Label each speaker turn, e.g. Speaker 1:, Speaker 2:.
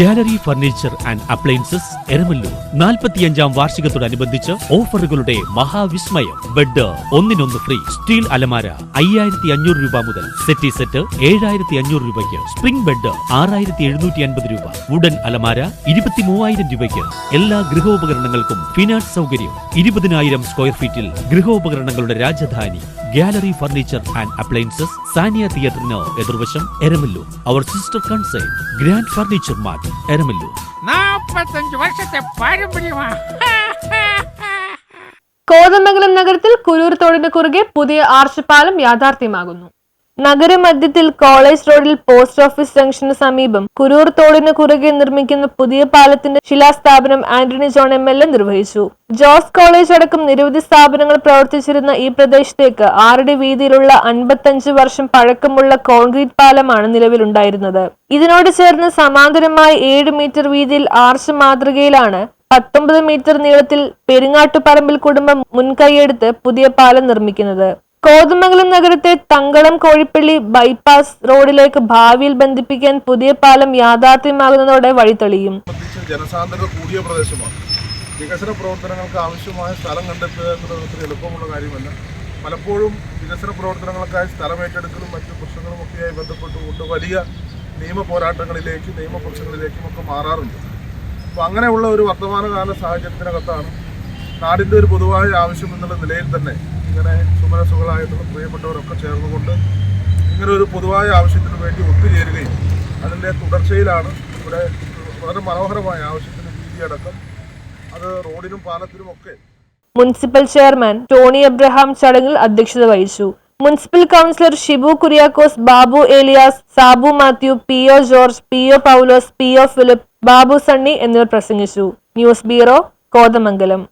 Speaker 1: Gallery furniture and appliances Eramalloor. നാൽപ്പത്തിയഞ്ചാം വാർഷികത്തോടനുബന്ധിച്ച് ഓഫറുകളുടെ മഹാവിസ്മയം. ബെഡ് ഒന്നിനൊന്ന് ഫ്രീ. സ്റ്റീൽ അലമാര അയ്യായിരത്തി അഞ്ഞൂറ് രൂപ മുതൽ സെറ്റി സെറ്റ് ഏഴായിരത്തി അഞ്ഞൂറ് രൂപയ്ക്ക്. സ്പ്രിംഗ് ബെഡ് ആറായിരത്തി എഴുന്നൂറ്റി അൻപത് രൂപ. വുഡൻ അലമാര ഇരുപത്തി മൂവായിരം രൂപയ്ക്ക്. എല്ലാ ഗൃഹോപകരണങ്ങൾക്കും ഫിനാൻസ് സൗകര്യം. ഇരുപതിനായിരം സ്ക്വയർ ഫീറ്റിൽ ഗൃഹോപകരണങ്ങളുടെ Rajdhani. Gallery furniture and appliances Sania തിയേറ്ററിന് എതിർവശം എരമല്ലൂർ. അവർ sister concern grand furniture mart Eramalloor.
Speaker 2: നാപ്പത്തഞ്ച് വർഷത്തെ പാരമ്പര്യമാ
Speaker 3: കോതമംഗലം നഗരത്തിൽ കുരൂർ തോടിന് കുറുകെ പുതിയ ആർച്ചപാലം യാഥാർത്ഥ്യമാകുന്നു. നഗരമധ്യത്തിൽ കോളേജ് റോഡിൽ പോസ്റ്റ് ഓഫീസ് ജംഗ്ഷന് സമീപം കുരൂർ തോടിന് കുറുകെ നിർമ്മിക്കുന്ന പുതിയ പാലത്തിന്റെ ശിലാസ്ഥാപനം Antony John M L A നിർവഹിച്ചു. ജോസ് കോളേജ് അടക്കം നിരവധി സ്ഥാപനങ്ങൾ പ്രവർത്തിച്ചിരുന്ന ഈ പ്രദേശത്തേക്ക് ആറടി വീതിയിലുള്ള അൻപത്തഞ്ച് വർഷം പഴക്കമുള്ള കോൺക്രീറ്റ് പാലമാണ് നിലവിലുണ്ടായിരുന്നത്. ഇതിനോട് ചേർന്ന് സമാന്തരമായി ഏഴ് മീറ്റർ വീതിയിൽ ആർച്ച് മാതൃകയിലാണ് പത്തൊമ്പത് മീറ്റർ നീളത്തിൽ പെരിങ്ങാട്ടുപറമ്പിൽ കുടുംബം മുൻകൈയെടുത്ത് പുതിയ പാലം നിർമ്മിക്കുന്നത്. കോതമംഗലം നഗരത്തെ തങ്കളം കോഴിപ്പള്ളി ബൈപ്പാസ് റോഡിലേക്ക് ഭാവിയിൽ ബന്ധിപ്പിക്കാൻ പുതിയ പാലം യാഥാർത്ഥ്യമാകുന്നതോടെ വഴി തെളിയും.
Speaker 4: ജനസാന്ദ്രത കൂടിയ പ്രദേശമാണ്. വികസന പ്രവർത്തനങ്ങൾക്ക് ആവശ്യമായ സ്ഥലം കണ്ടെത്തുക എന്നത് ഒത്തിരി എളുപ്പമുള്ള കാര്യമല്ല. പലപ്പോഴും വികസന പ്രവർത്തനങ്ങൾക്കായി സ്ഥലം ഏറ്റെടുക്കലും മറ്റു പ്രശ്നങ്ങളും ഒക്കെയായി ബന്ധപ്പെട്ടുകൊണ്ട് വലിയ നിയമ പോരാട്ടങ്ങളിലേക്കും നിയമ പ്രശ്നങ്ങളിലേക്കും ഒക്കെ മാറാറുണ്ട്. അപ്പോൾ അങ്ങനെയുള്ള ഒരു വർത്തമാനകാല സാഹചര്യത്തിനകത്താണ് നാടിന്റെ ഒരു പൊതുവായ ആവശ്യം എന്നുള്ള നിലയിൽ തന്നെ ഇങ്ങനെ സുമനസുകളായിട്ടുള്ള പ്രിയപ്പെട്ടവരൊക്കെ ചേർന്നുകൊണ്ട് ഇങ്ങനെ ഒരു പൊതുവായ ആവശ്യത്തിന് വേണ്ടി ഒത്തുചേരുകയും അതിന്റെ തുടർച്ചയിലാണ് ഇവിടെ വളരെ മനോഹരമായ ആവശ്യത്തിന് വീതിയടക്കം അത് റോഡിനും പാലത്തിനും ഒക്കെ
Speaker 3: മുനിസിപ്പൽ ചെയർമാൻ ടോണി അബ്രഹാം ചടങ്ങിൽ അധ്യക്ഷത വഹിച്ചു. Municipal councillor Shibu Kuriakose Babu Elias Sabu Mathew P O George P O Paulose P O Philip Babu Sunny എന്നിവർ പ്രസംഗിച്ചു. News bureau Kothamangalam.